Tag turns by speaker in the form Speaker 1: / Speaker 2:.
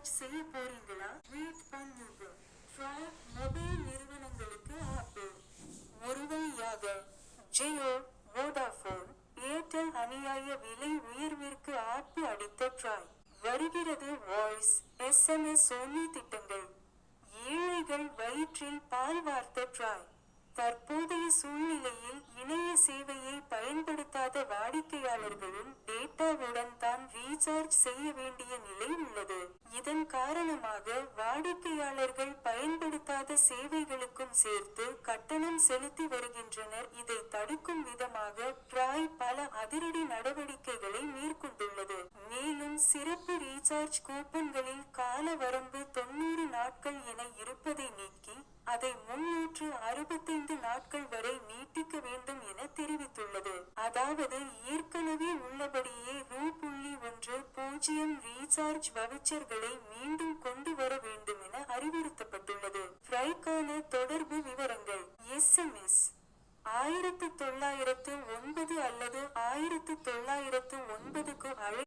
Speaker 1: Research செய்ய போறீங்களா? Tweet பண்ணுங்க. ட்ராப் மொபைல் நிறுவனங்களுக்கு ஆப்பு. ஒரு ஜியோ வோடாஃபோன் ஏர்டெல் அநியாய விலை உயர்விற்கு ஆப்பு அடித்த ட்ராய் வருகிறது வாய்ஸ் எஸ்எம்எஸ் சோனி திட்டங்கள். ஏழைகள் வயிற்றில் பால் வார்த்த ட்ராய் தற்போதைய சூழ்நிலையில் இணைய சேவையை பயன்படுத்தாத வாடிக்கையாளர்களும் டேட்டாவுடன் ரீசார்ஜ் செய்ய வேண்டிய நிலை உள்ளது. இதன் காரணமாக வாடிக்கையாளர்கள் பயன்படுத்தாத சேவைகளுக்கும் சேர்த்து கட்டணம் செலுத்தி வருகின்றனர். இதை தடுக்கும் விதமாக ட்ராய் பல அதிரடி நடவடிக்கைகளை மேற்கொண்டுள்ளது. மேலும் சிறப்பு ரீசார்ஜ் கூப்பன்களில் கால வரம்பு தொன்னூறு நாட்கள் என இருப்பதை நீக்கி அதை முன்னூற்று அறுபத்தைந்து நாட்கள் வரை நீட்டிக்க வேண்டும் என தெரிவித்துள்ளது. அதாவது பூஜ்ஜியம் ரீசார்ஜ் வவுச்சர்களை மீண்டும் கொண்டு வர வேண்டும் என அறிவுறுத்தப்பட்டுள்ளது. ஃப்ரைக்கான தொடர்பு விவரங்கள். எஸ்எம்எஸ் ஆயிரத்து தொள்ளாயிரத்து ஒன்பது அல்லது ஆயிரத்து தொள்ளாயிரத்து ஒன்பதுக்கு அழை